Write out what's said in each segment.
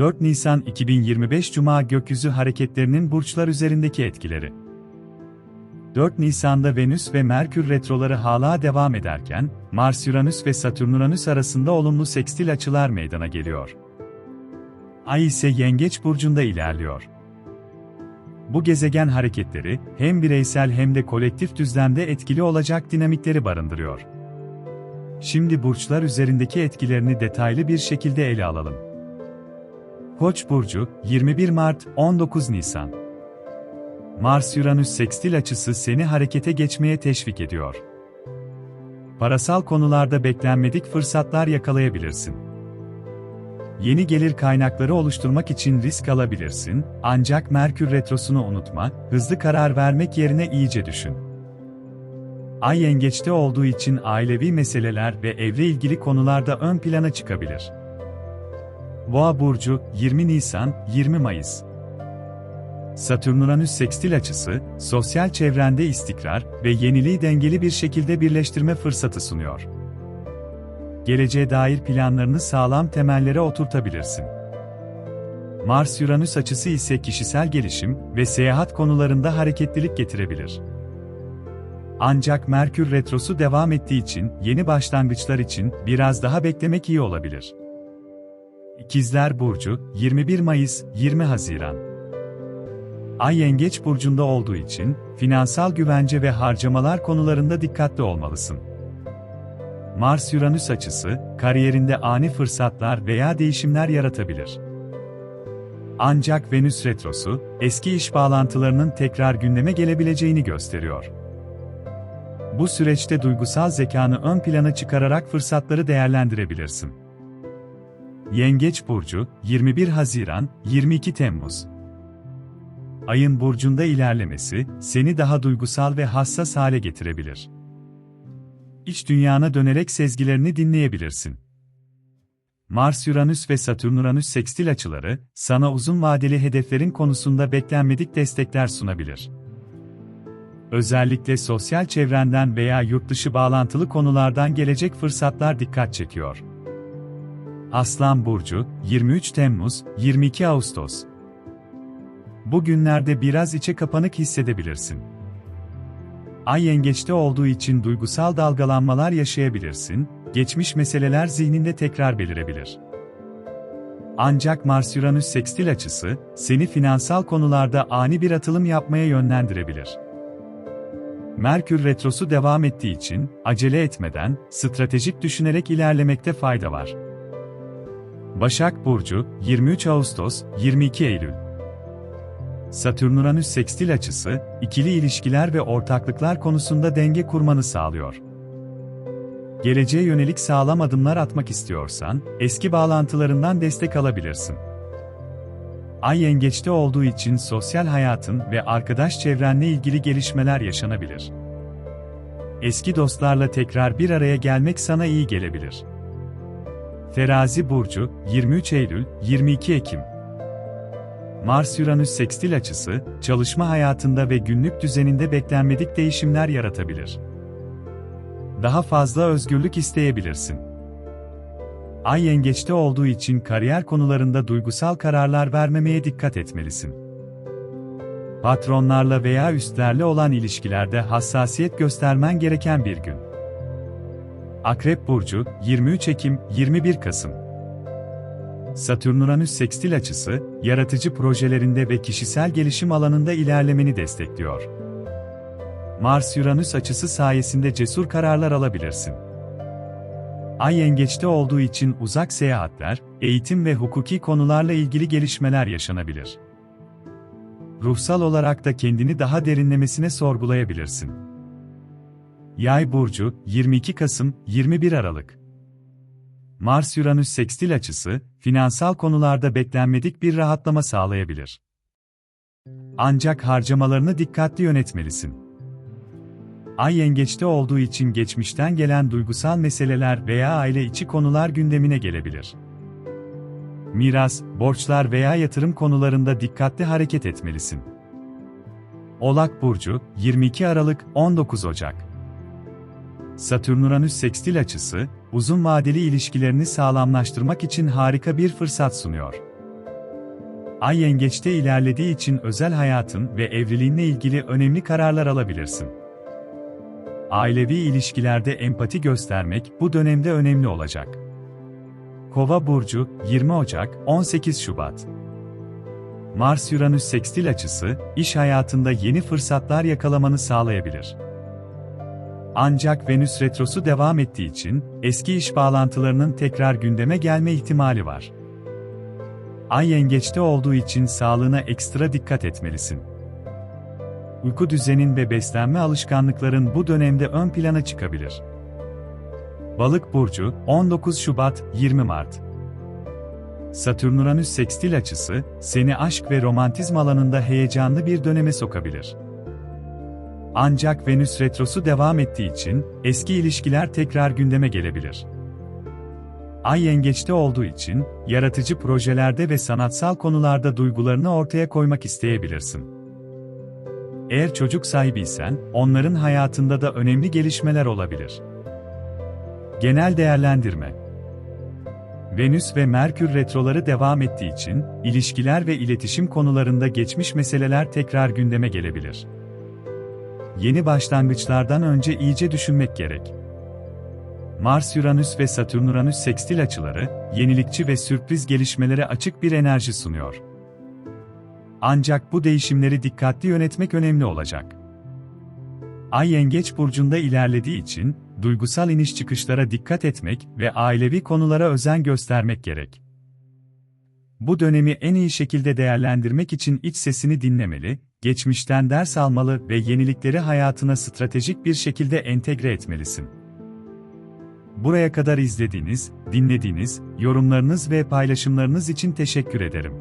4 Nisan 2025 Cuma gökyüzü hareketlerinin burçlar üzerindeki etkileri. 4 Nisan'da Venüs ve Merkür retroları hala devam ederken, Mars-Uranüs ve Satürn-Uranüs arasında olumlu sekstil açılar meydana geliyor. Ay ise Yengeç burcunda ilerliyor. Bu gezegen hareketleri hem bireysel hem de kolektif düzlemde etkili olacak dinamikleri barındırıyor. Şimdi burçlar üzerindeki etkilerini detaylı bir şekilde ele alalım. Koç burcu 21 Mart 19 Nisan Mars-Uranüs sekstil açısı seni harekete geçmeye teşvik ediyor. Parasal konularda beklenmedik fırsatlar yakalayabilirsin. Yeni gelir kaynakları oluşturmak için risk alabilirsin, ancak Merkür retrosunu unutma, hızlı karar vermek yerine iyice düşün. Ay yengeçte olduğu için ailevi meseleler ve evle ilgili konularda ön plana çıkabilir. Boğa burcu 20 Nisan 20 Mayıs Satürn-Uranüs sekstil açısı, sosyal çevrende istikrar ve yeniliği dengeli bir şekilde birleştirme fırsatı sunuyor. Geleceğe dair planlarını sağlam temellere oturtabilirsin. Mars-Uranüs açısı ise kişisel gelişim ve seyahat konularında hareketlilik getirebilir. Ancak Merkür retrosu devam ettiği için yeni başlangıçlar için biraz daha beklemek iyi olabilir. İkizler Burcu 21 Mayıs 20 Haziran Ay Yengeç burcunda olduğu için finansal güvence ve harcamalar konularında dikkatli olmalısın. Mars-Uranüs açısı kariyerinde ani fırsatlar veya değişimler yaratabilir. Ancak Venüs retrosu eski iş bağlantılarının tekrar gündeme gelebileceğini gösteriyor. Bu süreçte duygusal zekanı ön plana çıkararak fırsatları değerlendirebilirsin. Yengeç burcu 21 Haziran 22 Temmuz Ayın burcunda ilerlemesi seni daha duygusal ve hassas hale getirebilir. İç dünyana dönerek sezgilerini dinleyebilirsin. Mars-Uranüs ve Satürn-Uranüs sekstil açıları sana uzun vadeli hedeflerin konusunda beklenmedik destekler sunabilir. Özellikle sosyal çevrenden veya yurt dışı bağlantılı konulardan gelecek fırsatlar dikkat çekiyor. Aslan burcu 23 Temmuz 22 Ağustos Bu günlerde biraz içe kapanık hissedebilirsin. Ay yengeçte olduğu için duygusal dalgalanmalar yaşayabilirsin, geçmiş meseleler zihninde tekrar belirebilir. Ancak Mars-Uranüs sekstil açısı, seni finansal konularda ani bir atılım yapmaya yönlendirebilir. Merkür retrosu devam ettiği için, acele etmeden, stratejik düşünerek ilerlemekte fayda var. Başak Burcu, 23 Ağustos, 22 Eylül Satürn-Uranüs sekstil açısı, ikili ilişkiler ve ortaklıklar konusunda denge kurmanı sağlıyor. Geleceğe yönelik sağlam adımlar atmak istiyorsan, eski bağlantılarından destek alabilirsin. Ay yengeçte olduğu için sosyal hayatın ve arkadaş çevrenle ilgili gelişmeler yaşanabilir. Eski dostlarla tekrar bir araya gelmek sana iyi gelebilir. Terazi Burcu, 23 Eylül, 22 Ekim Mars-Uranüs sekstil açısı, çalışma hayatında ve günlük düzeninde beklenmedik değişimler yaratabilir. Daha fazla özgürlük isteyebilirsin. Ay yengeçte olduğu için kariyer konularında duygusal kararlar vermemeye dikkat etmelisin. Patronlarla veya üstlerle olan ilişkilerde hassasiyet göstermen gereken bir gün. Akrep Burcu, 23 Ekim, 21 Kasım Satürn-Uranüs sekstil açısı, yaratıcı projelerinde ve kişisel gelişim alanında ilerlemeni destekliyor. Mars-Uranüs açısı sayesinde cesur kararlar alabilirsin. Ay yengeçte olduğu için uzak seyahatler, eğitim ve hukuki konularla ilgili gelişmeler yaşanabilir. Ruhsal olarak da kendini daha derinlemesine sorgulayabilirsin. Yay burcu 22 Kasım 21 Aralık Mars-Uranüs sekstil açısı, finansal konularda beklenmedik bir rahatlama sağlayabilir. Ancak harcamalarını dikkatli yönetmelisin. Ay yengeçte olduğu için geçmişten gelen duygusal meseleler veya aile içi konular gündemine gelebilir. Miras, borçlar veya yatırım konularında dikkatli hareket etmelisin. Oğlak Burcu, 22 Aralık 19 Ocak Satürn-Uranüs sekstil açısı, uzun vadeli ilişkilerini sağlamlaştırmak için harika bir fırsat sunuyor. Ay yengeçte ilerlediği için özel hayatın ve evliliğinle ilgili önemli kararlar alabilirsin. Ailevi ilişkilerde empati göstermek bu dönemde önemli olacak. Kova burcu 20 Ocak 18 Şubat Mars-Uranüs sekstil açısı iş hayatında yeni fırsatlar yakalamanı sağlayabilir. Ancak Venüs retrosu devam ettiği için eski iş bağlantılarının tekrar gündeme gelme ihtimali var. Ay yengeçte olduğu için sağlığına ekstra dikkat etmelisin. Uyku düzenin ve beslenme alışkanlıkların bu dönemde ön plana çıkabilir. Balık burcu 19 Şubat 20 Mart Satürn-Uranüs sekstil açısı seni aşk ve romantizm alanında heyecanlı bir döneme sokabilir. Ancak Venüs retrosu devam ettiği için eski ilişkiler tekrar gündeme gelebilir. Ay yengeçte olduğu için yaratıcı projelerde ve sanatsal konularda duygularını ortaya koymak isteyebilirsin. Eğer çocuk sahibiysen, onların hayatında da önemli gelişmeler olabilir. Genel değerlendirme Venüs ve Merkür retroları devam ettiği için, ilişkiler ve iletişim konularında geçmiş meseleler tekrar gündeme gelebilir. Yeni başlangıçlardan önce iyice düşünmek gerek. Mars-Uranüs ve Satürn-Uranüs sekstil açıları, yenilikçi ve sürpriz gelişmelere açık bir enerji sunuyor. Ancak bu değişimleri dikkatli yönetmek önemli olacak. Ay Yengeç burcunda ilerlediği için duygusal iniş çıkışlara dikkat etmek ve ailevi konulara özen göstermek gerek. Bu dönemi en iyi şekilde değerlendirmek için iç sesini dinlemeli, geçmişten ders almalı ve yenilikleri hayatına stratejik bir şekilde entegre etmelisin. Buraya kadar izlediğiniz, dinlediğiniz, yorumlarınız ve paylaşımlarınız için teşekkür ederim.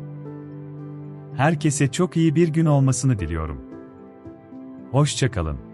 Herkese çok iyi bir gün olmasını diliyorum. Hoşçakalın.